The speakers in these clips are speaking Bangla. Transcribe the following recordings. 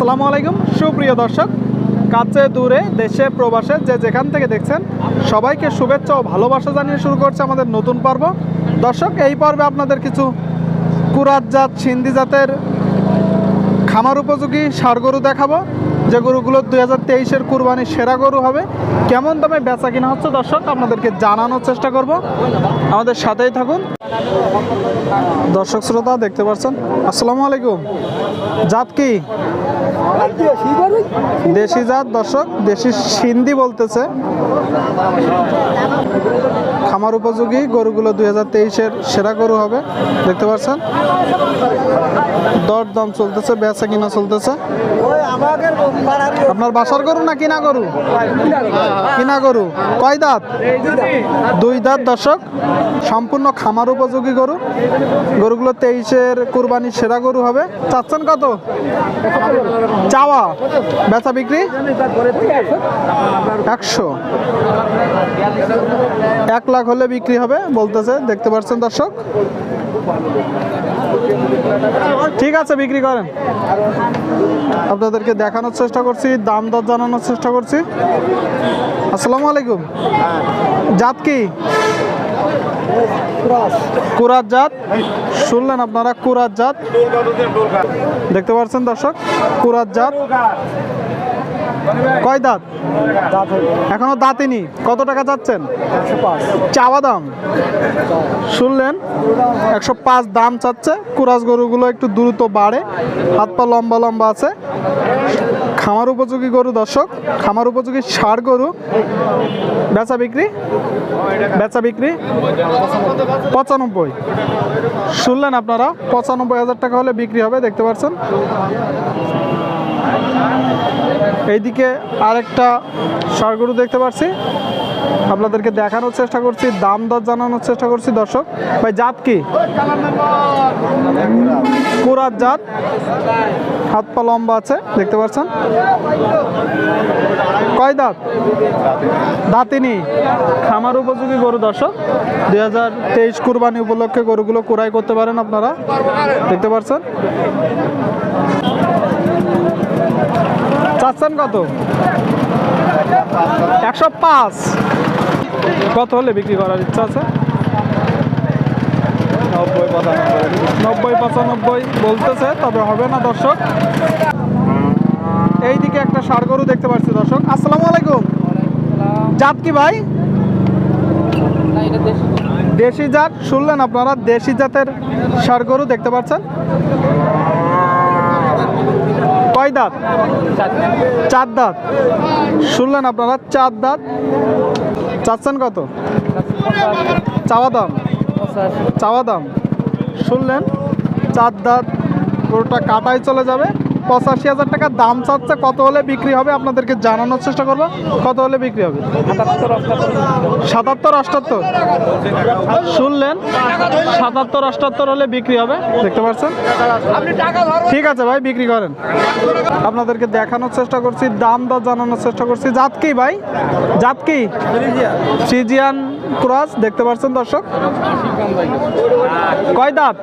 আসসালামু আলাইকুম, সুপ্রিয় দর্শক। কাছে, দূরে, দেশে, প্রবাসে যে যেখান থেকে দেখছেন, সবাইকে শুভেচ্ছা ও ভালোবাসা জানিয়ে শুরু করছে আমাদের নতুন পর্ব। দর্শক, এই পর্বে আপনাদের কিছু কুরাত জাত, সিন্ধি জাতের খামার উপযোগী সারগরু দেখাবো। যে গরুগুলো দুই হাজার তেইশের কুরবানির সেরা গরু হবে, কেমন দামে বেচা কিনা হচ্ছে দর্শক, আপনাদেরকে জানানোর চেষ্টা করব। আমাদের সাথেই থাকুন। দর্শক শ্রোতা, দেখতে পাচ্ছেন? আসসালামু আলাইকুম। জাত কি? দেশি জাত, দর্শক, দেশি সিন্ধি বলতেছে। খামার উপযোগী, গরুগুলো দুই হাজার তেইশের সেরা গরু হবে, দেখতে পাচ্ছেন? দাম চলতেছে, বেচা কিনা চলতেছে। আপনার বাসার গরু না কিনা গরু? কিনা গরু। কয় দাঁত? দুই দাঁত, দর্শক। সম্পূর্ণ খামার উপযোগী গরু। গরুগুলো তেইশের কুরবানির সেরা গরু হবে। চাচ্ছেন কত? চাওয়া। বেচা বিক্রি? একশো। এক লাখ হলে বিক্রি হবে, বলতেছে, দেখতে পাচ্ছেন দর্শক? ঠিক আছে, বিক্রি করেন। আপনাদেরকে দেখানোর চেষ্টা করছি, দাম দর জানানোর চেষ্টা করছি। আসসালামু আলাইকুম। জাত কি? কুরাত। জাত। শুনলেন আপনারা, কুরাত জাত। দেখতে পাচ্ছেন দর্শক, কুরাত জাত। কয় দাঁত? এখনও দাঁতিনি। কত টাকা চাচ্ছেন চাওয়া দাম। শুনলেন, একশো পাঁচ দাম চাচ্ছে। কুরাজ গরুগুলো একটু দ্রুত বাড়ে। হাত পা লম্বা লম্বা আছে। খামার উপযোগী গরু দর্শক, খামার উপযোগী ষাড় গরু, বেচা বিক্রি বেচা বিক্রি পঁচানব্বই। শুনলেন আপনারা, পঁচানব্বই হাজার টাকা হলে বিক্রি হবে, দেখতে পাচ্ছেন। এইদিকে আরেকটা ষাড় দেখতে পাচ্ছি আপনাদেরকে দেখানোর চেষ্টা করছি, দাম দর জানানোর চেষ্টা করছি দর্শক। ভাই, জাত কি? কুরাত জাত। হাত পা লম্বা আছে, দেখতে পাচ্ছেন? কয় দাঁত? দাঁতিনি। খামার উপযোগী গরু দর্শক। দুই হাজার তেইশ কুরবানি উপলক্ষে গরুগুলো কুড়াই করতে পারেন আপনারা। দেখতে পাচ্ছেন? চাচ্ছেন কত? একশো পাঁচ। কত হলে বিক্রি করার ইচ্ছা আছে? নব্বই পঁচানব্বই। বলতেছে তবে হবে না দর্শক। এইদিকে একটা ষাড় গরু দেখতে পাচ্ছি দর্শক। আসসালামু আলাইকুম। জাত কি ভাই? দেশি জাত। শুনলেন আপনারা দেশি জাতের ষাড় গরু দেখতে পাচ্ছেন? কয় দাঁত? চার দাঁত। শুনলেন আপনারা, চার দাঁত। চাচ্ছেন কত? চাওয়া দাম? চাওয়া দাম। শুনলেন, চার দাঁত পুরোটা কাটায় চলে যাবে। পঁচাশি হাজার টাকা দাম চাচ্ছে, কত হলে বিক্রি হবে আপনাদেরকে জানানোর চেষ্টা করব। কত হলে বিক্রি হবে? সাতাত্তর অষ্টাত্তর শুনলেন? সাতাত্তর অষ্টাত্তর হলে বিক্রি হবে। দেখতে পাচ্ছেন? ঠিক আছে ভাই, বিক্রি করেন। আপনাদেরকে দেখানোর চেষ্টা করছি, দাম দর জানানোর চেষ্টা করছি। জাত কি ভাই? জাত কি? ফ্রিজিয়ান ক্রস, দেখতে পাচ্ছেন দর্শক? কয় দাঁত?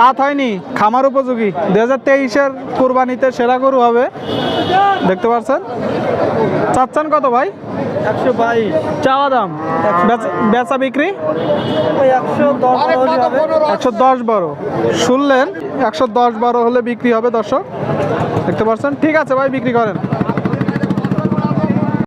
দাঁত হয়নি, খামার উপযোগী। দু হাজার তেইশের কোরবানিতে সেরা গরু হবে। দেখতে পাচ্ছেন? চাচ্ছেন কত ভাই? একশো বাইশ। চাওয়া দাম? বেচা- বিক্রি? ওই একশো দশ হবে একশো দশ বারো। শুনলেন একশো দশ বারো হলে বিক্রি হবে দর্শক। দেখতে পাচ্ছেন? ঠিক আছে ভাই বিক্রি করেন।